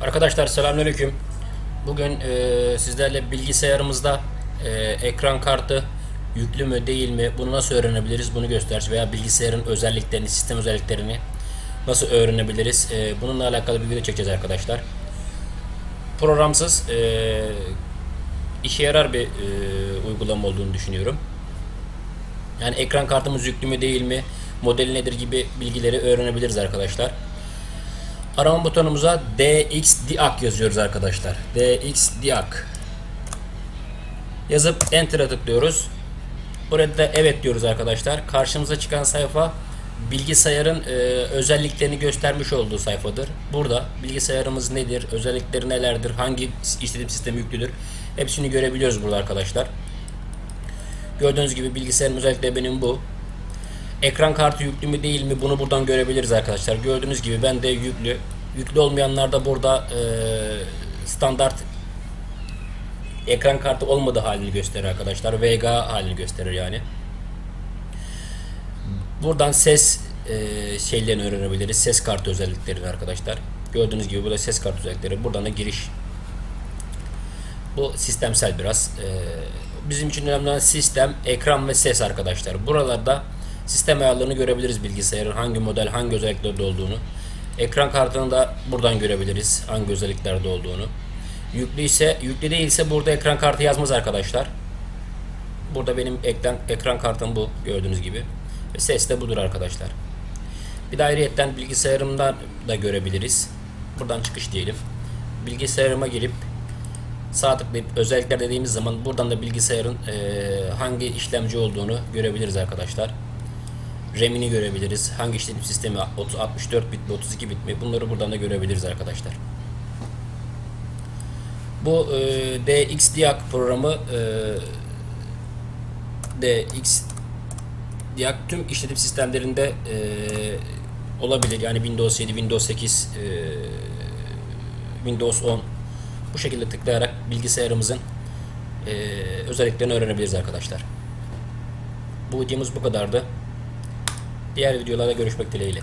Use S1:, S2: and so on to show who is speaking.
S1: Arkadaşlar selamünaleyküm. Bugün e, sizlerle bilgisayarımızda e, ekran kartı yüklü mü değil mi bunu nasıl öğrenebiliriz bunu göstereceğiz veya bilgisayarın özelliklerini, sistem özelliklerini nasıl öğrenebiliriz e, bununla alakalı bir video çekeceğiz arkadaşlar. Programsız e, işe yarar bir e, uygulama olduğunu düşünüyorum. Yani ekran kartımız yüklü mü değil mi, modeli nedir gibi bilgileri öğrenebiliriz arkadaşlar. Arama butonumuza DXDiac yazıyoruz arkadaşlar. DXDiac. Yazıp Enter'a tıklıyoruz. Burada da evet diyoruz arkadaşlar. Karşımıza çıkan sayfa bilgisayarın e, özelliklerini göstermiş olduğu sayfadır. Burada bilgisayarımız nedir, özellikleri nelerdir, hangi işletim sistemi yüklüdür hepsini görebiliyoruz burada arkadaşlar. Gördüğünüz gibi bilgisayarın özellikleri benim bu. Ekran kartı yüklü mü değil mi bunu buradan görebiliriz arkadaşlar. Gördüğünüz gibi ben de yüklü. Yüklü olmayanlar da burada e, standart ekran kartı olmadığı halini gösterir arkadaşlar. VGA halini gösterir yani. Buradan ses e, şeylerini öğrenebiliriz. Ses kartı özelliklerini arkadaşlar. Gördüğünüz gibi burada ses kartı özellikleri. Buradan da giriş. Bu sistemsel biraz. E, bizim için önemli olan sistem, ekran ve ses arkadaşlar. Buralarda sistem ayarlarını görebiliriz bilgisayarın hangi model, hangi özelliklerde olduğunu. Ekran kartını da buradan görebiliriz hangi özelliklerde olduğunu. Yüklü ise, yüklü değilse burada ekran kartı yazmaz arkadaşlar. Burada benim ekran, ekran kartım bu gördüğünüz gibi. Ve ses de budur arkadaşlar. Bir de ayrıyetten bilgisayarımdan da görebiliriz. Buradan çıkış diyelim. Bilgisayarıma girip sağ tıklayıp özellikler dediğimiz zaman buradan da bilgisayarın eee, hangi işlemci olduğunu görebiliriz arkadaşlar. RAM'ini görebiliriz. Hangi işletim sistemi 30, 64 bit mi 32 bit mi bunları buradan da görebiliriz arkadaşlar. Bu e, DXDiac programı e, DXDiac tüm işletim sistemlerinde e, olabilir. Yani Windows 7, Windows 8, e, Windows 10 bu şekilde tıklayarak bilgisayarımızın e, özelliklerini öğrenebiliriz arkadaşlar. Bu videomuz bu kadardı. Diğer videolarda görüşmek dileğiyle.